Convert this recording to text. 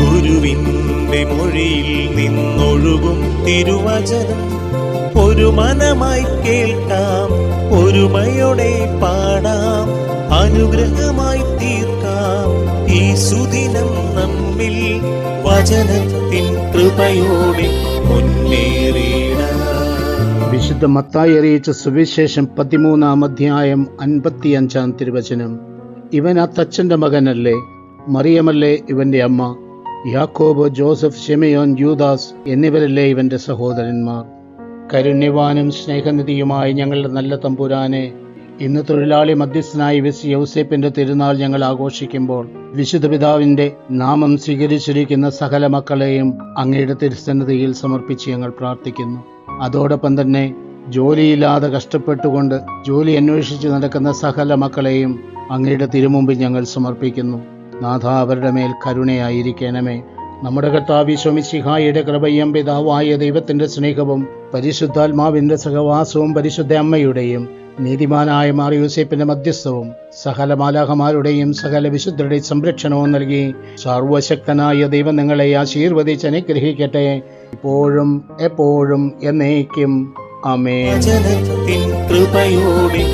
ഗുരുവിന്റെ മൊഴിയിൽ നിന്നൊഴുകും തിരുവചനം. ഒരു മനമായി കേൾക്കാം ഒരുമയോടെ പാടാം അനുഗ്രഹമായി തീർക്കാം. ഈ സുദിനം നമ്മിൽ വചനത്തിൻ കൃപയോടെ മുന്നേറിയിടാം വിശുദ്ധ മത്തായി അറിയിച്ച സുവിശേഷം പതിമൂന്നാം അധ്യായം അൻപത്തിയഞ്ചാം തിരുവചനം. ഇവൻ ആ തച്ചന്റെ മകനല്ലേ? മറിയമല്ലേ ഇവന്റെ അമ്മ? യാക്കോബ് ജോസഫ് ഷെമിയോൻ യൂദാസ് എന്നിവരല്ലേ ഇവന്റെ സഹോദരന്മാർ. കരുണ്യവാനും സ്നേഹനിധിയുമായ ഞങ്ങളുടെ നല്ല തമ്പുരാനെ ഇന്ന് തൊഴിലാളി മധ്യസ്ഥനായി വിസ് യൗസേപ്പിന്റെ തിരുനാൾ ഞങ്ങൾ ആഘോഷിക്കുമ്പോൾ വിശുദ്ധ പിതാവിന്റെ നാമം സ്വീകരിച്ചിരിക്കുന്ന സകല മക്കളെയും അങ്ങയുടെ തിരുസന്നിധിയിൽ സമർപ്പിച്ച് ഞങ്ങൾ പ്രാർത്ഥിക്കുന്നു. അതോടൊപ്പം തന്നെ ജോലിയില്ലാതെ കഷ്ടപ്പെട്ടുകൊണ്ട് ജോലി അന്വേഷിച്ച് നടക്കുന്ന സകല മക്കളെയും അങ്ങയുടെ തിരുമുമ്പിൽ ഞങ്ങൾ സമർപ്പിക്കുന്നു. നാഥ അവരുടെ മേൽ കരുണയായിരിക്കണമേ. നമ്മുടെ കർത്താവി ശോമിശിഹായുടെ കൃപയും പിതാവായ ദൈവത്തിന്റെ സ്നേഹവും പരിശുദ്ധാത്മാവിന്റെ സഹവാസവും പരിശുദ്ധ അമ്മയുടെയും നീതിമാനായ മാറി യൂസേപ്പിന്റെ മധ്യസ്ഥവും സകല മാലാഹമാരുടെയും സകല വിശുദ്ധരുടെയും സംരക്ഷണവും നൽകി സർവശക്തനായ ദൈവം നിങ്ങളെ ആശീർവദിച്ച് അനുഗ്രഹിക്കട്ടെ. ഇപ്പോഴും എപ്പോഴും എന്നേക്കും. അമേ കൃപയോടെ